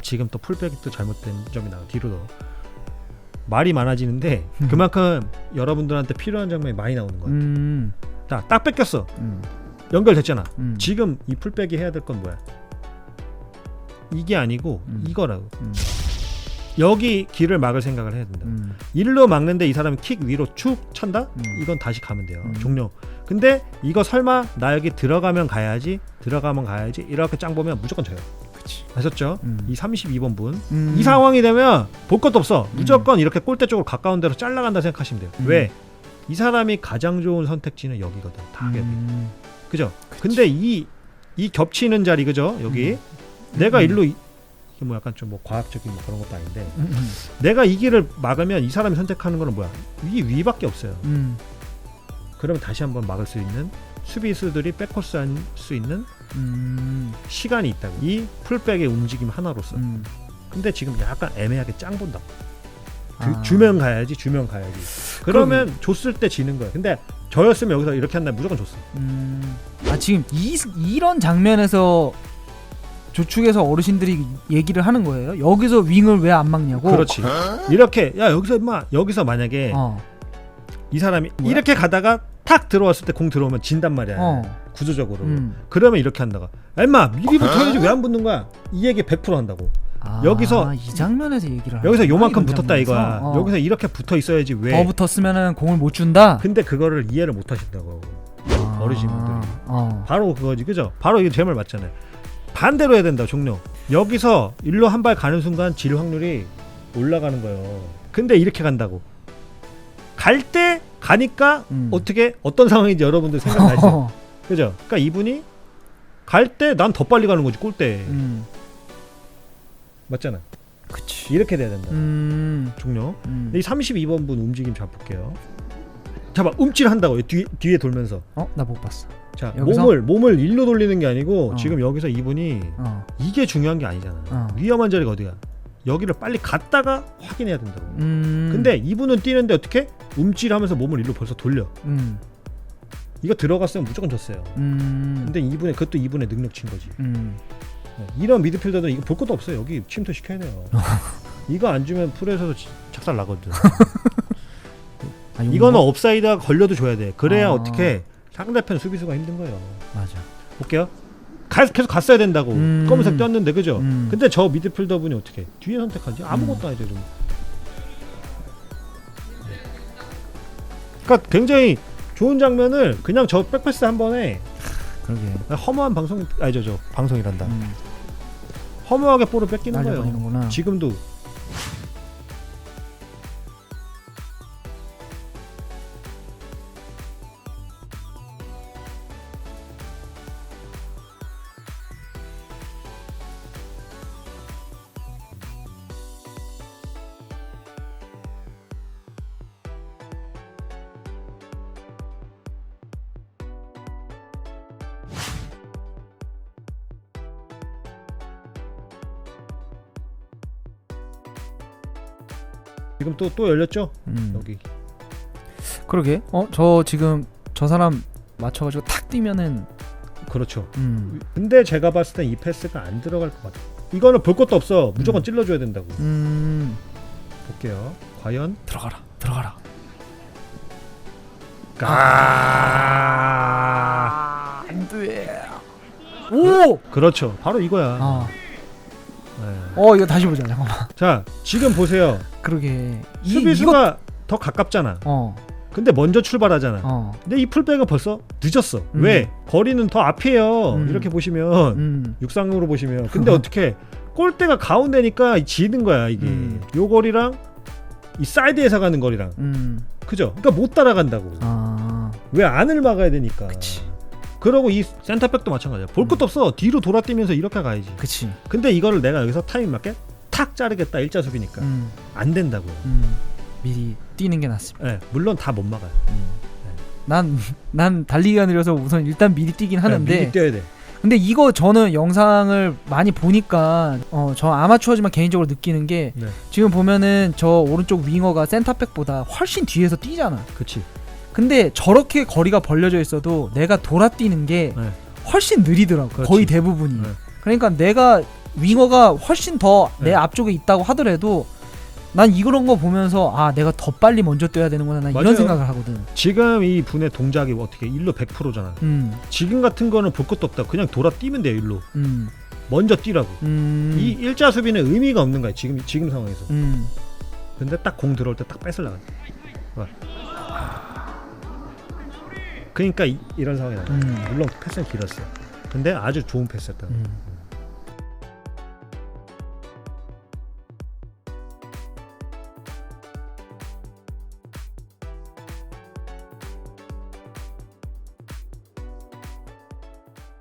아 지금 또 풀백이 또 잘못된 점이 나와 뒤로 더 말이 많아지는데 그만큼 여러분들한테 필요한 장면이 많이 나오는 거야. 음. 자, 딱 뺏겼어. 음. 연결됐잖아. 음. 지금 이 풀백이 해야 될 건 뭐야? 이게 아니고 음. 이거라고. 음. 여기 길을 막을 생각을 해야 된다. 음. 일로 막는데 이 사람이 킥 위로 축 찬다? 음. 이건 다시 가면 돼요. 음. 종료. 근데 이거 설마 나 여기 들어가면 가야지, 들어가면 가야지 이렇게 짱 보면 무조건 져요. 그치. 아셨죠? 음. 이 32번 분. 음. 이 상황이 되면 볼 것도 없어. 무조건 이렇게 골대 쪽으로 가까운 데로 잘라간다 생각하시면 돼요. 음. 왜? 이 사람이 가장 좋은 선택지는 여기거든. 타겟이. 음. 그죠? 그치. 근데 이, 이 겹치는 자리, 그죠? 여기. 내가 음. 일로, 이- 뭐 약간 좀 뭐 과학적인 뭐 그런 것도 아닌데. 음. 음. 내가 이 길을 막으면 이 사람이 선택하는 거는 뭐야? 위, 위밖에 없어요. 음. 그러면 다시 한번 막을 수 있는 수비수들이 백코스 할 수 있는 음. 시간이 있다고. 이 풀백의 움직임 하나로서. 음. 근데 지금 약간 애매하게 짱 본다. 주, 아. 주면 가야지, 주면 가야지. 그러면 줬을 때 지는 거야. 근데 저였으면 여기서 이렇게 한다면 무조건 줬어. 음. 아 지금 이 이런 장면에서 조축에서 어르신들이 얘기를 하는 거예요. 여기서 윙을 왜 안 막냐고. 그렇지. 이렇게 야 여기서 임마 여기서 만약에 어. 이 사람이 뭐야? 이렇게 가다가 탁 들어왔을 때 공 들어오면 진단 말이야. 어. 구조적으로. 음. 그러면 이렇게 한다가 야, 임마 미리 붙어야지 왜 안 붙는 거야? 이 얘기 100% 한다고. 아, 여기서- 이 장면에서 얘기를 하는 여기서 요만큼 붙었다 이거야. 어. 여기서 이렇게 붙어 있어야지 왜? 더 붙었으면은 공을 못 준다. 근데 그거를 이해를 못 하신다고. 아. 어르신분들이. 어. 바로 그거지. 그죠? 바로 이게 제말 맞잖아요. 반대로 해야 된다. 종료. 여기서 일로 한 발 가는 순간 질 확률이 올라가는 거예요. 근데 이렇게 간다고. 갈 때 가니까 음. 어떻게 어떤 상황인지 여러분들 생각나시죠? 어. 그죠? 그러니까 이분이 갈 때 난 더 빨리 가는 거지 골대 음. 맞잖아. 그치. 이렇게 돼야 된다. 음. 종료. 음. 근데 이 32번 분 움직임 잘 볼게요. 잡아 움찔한다고 뒤 뒤에 돌면서. 어? 나 못 봤어. 자 여기서? 몸을 몸을 일로 돌리는 게 아니고 어. 지금 여기서 이분이 어. 이게 중요한 게 아니잖아. 어. 위험한 자리가 어디야? 여기를 빨리 갔다가 확인해야 된다고. 음. 근데 이분은 뛰는데 어떻게 움찔하면서 몸을 일로 벌써 돌려. 음. 이거 들어갔으면 무조건 졌어요. 음. 근데 이분의 그것도 이분의 능력치인 거지. 음. 네, 이런 미드필더는 이거 볼 것도 없어요. 여기 침투 시켜야 돼요. 이거 안 주면 풀에서도 지- 작살 나거든. 아, 이거 이거는 뭐- 업사이드가 걸려도 줘야 돼. 그래야 아. 어떻게 상대편 수비수가 힘든 거예요. 맞아. 볼게요. 가, 계속 갔어야 된다고. 음. 검은색 떴는데 그죠? 음. 근데 저 미드필더 분이 어떻게 뒤에 선택하지? 아무것도 아니죠. 좀. 그러니까 굉장히 좋은 장면을 그냥 저 백패스 한 번에 그러게. 허무한 방송 아니죠 저 방송이란다. 음. 허무하게 볼을 뺏기는 거예요. 날려버리는구나. 지금도 지금 또 또 열렸죠? 음. 여기 그러게. 어, 저 지금 저 사람 맞춰가지고 탁 뛰면은. 그렇죠. 음. 근데 제가 봤을 땐 이 패스가 안 들어갈 것 같아. 이거는 볼 것도 없어. 무조건 음. 찔러줘야 된다고. 음. 볼게요. 과연 들어가라. 들어가라. 아 안 돼. 오. 그렇죠. 바로 이거야. 아. 네. 어, 이거 다시 보자. 잠깐만. 자 지금 보세요. 그러게. 이- 수비수가 더 가깝잖아. 어. 근데 먼저 출발하잖아. 어. 근데 이 풀백은 벌써 늦었어. 음. 왜? 거리는 더 앞이에요. 음. 이렇게 보시면 음. 육상으로 보시면. 근데 어떻게 골대가 가운데니까 지는 거야 이게. 음. 요 거리랑 이 사이드에서 가는 거리랑 음. 그죠? 그러니까 못 따라간다고. 아. 왜 안을 막아야 되니까. 그치. 그러고 이 센터백도 마찬가지야. 볼 것도 없어. 뒤로 돌아뛰면서 이렇게 가야지. 그치. 근데 이거를 내가 여기서 타이밍 맞게 탁 자르겠다 일자 수비니까 음. 안 된다고요. 음. 미리 뛰는 게 낫습니다. 예, 물론 다 못 막아요. 난, 난 달리기가 느려서 우선 일단 미리 뛰긴 하는데 예, 미리 뛰어야 돼. 근데 이거 저는 영상을 많이 보니까 어, 저 아마추어지만 개인적으로 느끼는 게 네. 지금 보면은 저 오른쪽 윙어가 센터백보다 훨씬 뒤에서 뛰잖아. 그렇지. 근데 저렇게 거리가 벌려져 있어도 내가 돌아 뛰는 게 네. 훨씬 느리더라고. 그렇지. 거의 대부분이. 네. 그러니까 내가 윙어가 훨씬 더 내 네. 앞쪽에 있다고 하더라도 난 이런 거 보면서 아 내가 더 빨리 먼저 뛰어야 되는구나 난 맞아요. 이런 생각을 하거든. 지금 이 분의 동작이 어떻게 일로 100%잖아. 음, 지금 같은 거는 볼 것도 없다. 그냥 돌아 뛰면 돼요 일로. 음, 먼저 뛰라고. 음, 이 일자 수비는 의미가 없는 거야 지금 지금 상황에서. 음, 근데 딱 공 들어올 때 딱 뺏으려고. 봐. 그러니까 이, 런 상황이 나. 음, 물론 패스는 길었어. 근데 아주 좋은 패스였다. 음.